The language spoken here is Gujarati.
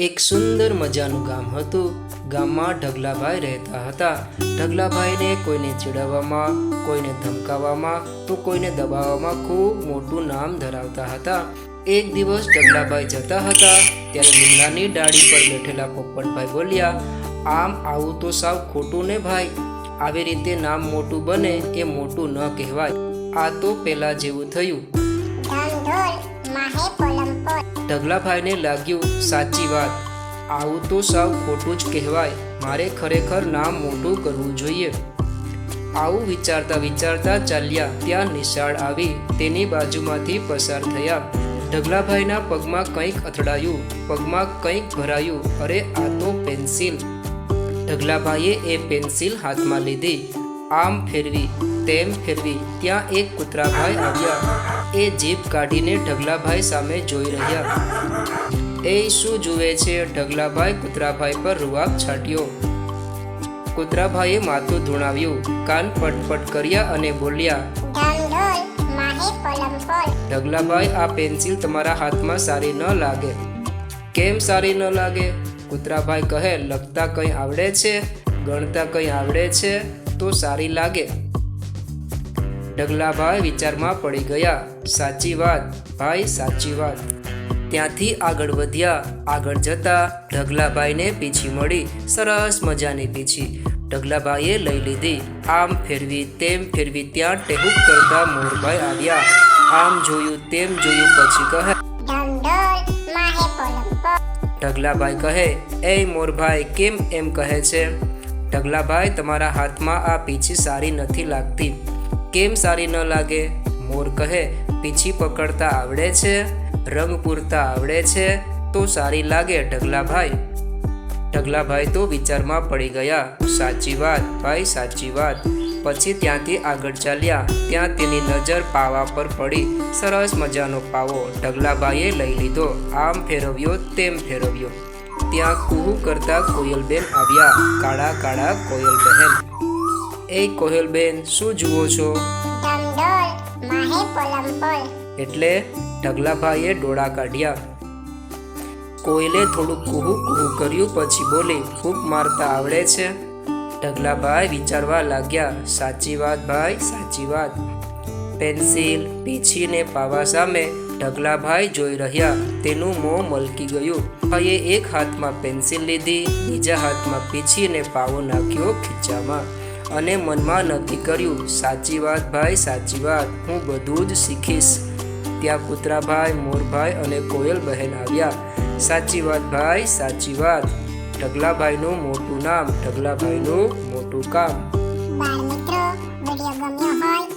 એક સુંદર મજાનું ગામ હતું. ગામમાં ઢગલાભાઈ રહેતા હતા. ઢગલાભાઈને કોઈને ચીડવવામાં, કોઈને ધમકાવવામાં તો કોઈને દબાવવામાં ખૂબ મોટું નામ ધરાવતા હતા. એક દિવસ ઢગલાભાઈ જતા હતા. ત્યારે લીમડાની ડાળી પર બેઠેલા પોપટભાઈ બોલ્યા, આમ આવું તો સાવ ખોટું ને ભાઈ? આવી રીતે નામ મોટું બને એ મોટું ન કહેવાય. આ તો પેલા જેવું થયું. ઢગલાભાઈને લાગ્યું, સાચી વાત. આવું તો સાવ ખોટું જ કહેવાય. મારે ખરેખર નામ મોટું કરવું જોઈએ. આવું વિચારતા વિચારતા ચાલ્યા. ત્યાં નિશાળ આવી. તેની બાજુમાંથી પસાર થયા. ઢગલાભાઈના પગમાં કંઈક અથડાયું. પગમાં કંઈક ભરાયું. અરે, આ તો પેન્સિલ. ઢગલાભાઈએ એ પેન્સિલ હાથમાં લીધી. આમ ફેરવી, તેમ ફેરવી ત્યાં એક કૂતરાભાઈ આવ્યા. એ જીભ કાઢીને ઢગલાભાઈ સામે જોઈ રહ્યા. એ શું જુએ છે? ઢગલાભાઈ કૂતરાભાઈ પર રૂવાબ છાંટ્યો. કૂતરાભાઈએ માથું ધૂણાવ્યું. કાન ફટફટ કર્યા અને બોલ્યા, ઢગલાભાઈ, આ પેન્સિલ તમારા હાથમાં સારી ન લાગે. કેમ સારી ન લાગે? કૂતરાભાઈ કહે, લખતા કંઈ આવડે છે? ગણતા કંઈ આવડે છે? તો સારી લાગે. ઢગલાભાઈ વિચારમાં પડી ગયા. સાચી વાત ભાઈ સાચી વાત. ત્યાંથી આગળ વધ્યા. આગળ જતા ઢગલાભાઈને પીછી મળી. સરસ મજાની પીછી. ઢગલાભાઈએ લઈ લીધી. આમ ફેરવી તેમ ફેરવી ત્યાં ટેહુક કરતા મોરભાઈ આવ્યા. આમ જોયું તેમ જોયું પછી કહે ઢગલાભાઈ કહે એ મોરભાઈ કેમ એમ કહે છે? ઢગલાભાઈ, તમારા હાથમાં આ પીછી સારી નથી લાગતી. કેમ સારી ન લાગે? મોર કહે, પીછી પકડતા આવડે છે? રંગ પૂરતા આવડે છે? તો સારી લાગે ઢગલાભાઈ. ઢગલાભાઈ તો વિચારમાં પડી ગયા. સાચી વાત, ભાઈ, સાચી વાત. પછી ત્યાંથી આગળ ચાલ્યા. ત્યાં તેની નજર પાવા પર પડી. સરસ મજાનો પાવો ઢગલાભાઈએ લઈ લીધો. આમ ફેરવ્યો તેમ ફેરવ્યો. ત્યાં કુહુ કરતા કોયલબેન આવ્યા. કાળા કાળા કોયલબહેન. એ કોયલબેન શું જુઓ છો? એટલે ઢગલાભાઈએ ડોળા કાઢ્યા. કોયલે થોડું કુહુ કુહુ કર્યું પછી બોલી ખૂબ મારતા આવડે છે? ઢગલાભાઈ વિચારવા લાગ્યા સાચી વાત ભાઈ સાચી વાત. પેન્સિલ પીછીને પાવા સામે ઢગલાભાઈ જોઈ રહ્યા. તેનું મોં મલકી ગયું. ભાઈએ એક હાથમાં પેન્સિલ લીધી, બીજા હાથમાં પીછીને પાવો નાખ્યો ખીચામાં. અને મનમાં નક્કી કર્યું, સાચી વાત ભાઈ, સાચી વાત. હું બધું જ શીખીશ. ત્યાં કૂતરાભાઈ મોરભાઈ અને કોયલ બહેન આવ્યા. સાચી વાત ભાઈ, સાચી વાત. ઢગલાભાઈનું મોટું નામ, ઢગલાભાઈનું મોટું કામ. બાળ મિત્રો, વિડિયો ગમ્યો હોય